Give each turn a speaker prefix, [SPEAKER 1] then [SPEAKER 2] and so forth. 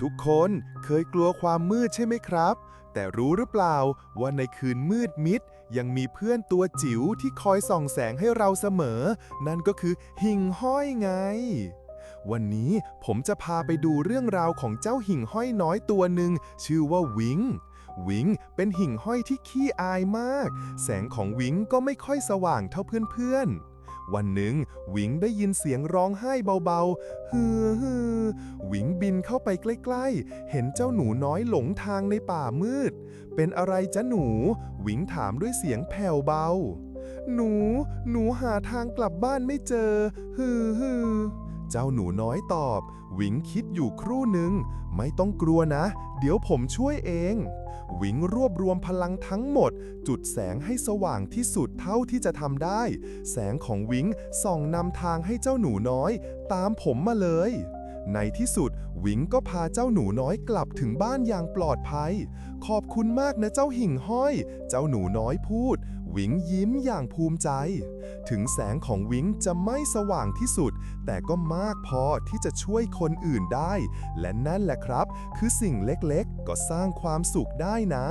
[SPEAKER 1] ทุกคนเคยกลัวความมืดใช่ไหมครับ แต่รู้หรือเปล่าว่าในคืนมืดมิด ยังมีเพื่อนตัวจิ๋วที่คอยส่องแสงให้เราเสมอ นั่นก็คือหิ่งห้อยไง วันนี้ผมจะพาไปดูเรื่องราวของเจ้าหิ่งห้อยน้อยตัวหนึ่งชื่อว่าวิงวิงเป็นหิ่งห้อยที่ขี้อายมาก แสงของวิงก็ไม่ค่อยสว่างเท่าเพื่อนๆ วันหนึ่งวิงได้ยินเสียงร้องไห้เบาๆฮือฮือวิงบินเข้าไปใกล้ๆ เห็นเจ้าหนูน้อยหลงทางในป่ามืด เป็นอะไรจ๊ะหนูวิงถามด้วยเสียงแผ่วเบา หนู หนูหาทางกลับบ้านไม่เจอ ฮือฮือ เจ้าหนูน้อยตอบวิงคิดอยู่ครู่หนึ่ง ไม่ต้องกลัวนะ เดี๋ยวผมช่วยเองวิงรวบรวมพลังทั้งหมด จุดแสงให้สว่างที่สุดเท่าที่จะทำได้ แสงของวิงส่องนำทางให้เจ้าหนูน้อย ตามผมมาเลยในที่สุดวิงก็พาเจ้าหนูน้อยกลับถึงบ้านอย่างปลอดภัย ขอบคุณมากนะเจ้าหิ่งห้อย เจ้าหนูน้อยพูด วิงยิ้มอย่างภูมิใจ ถึงแสงของวิงจะไม่สว่างที่สุด แต่ก็มากพอที่จะช่วยคนอื่นได้ และนั่นแหละครับ คือสิ่งเล็กๆ ก็สร้างความสุขได้นะ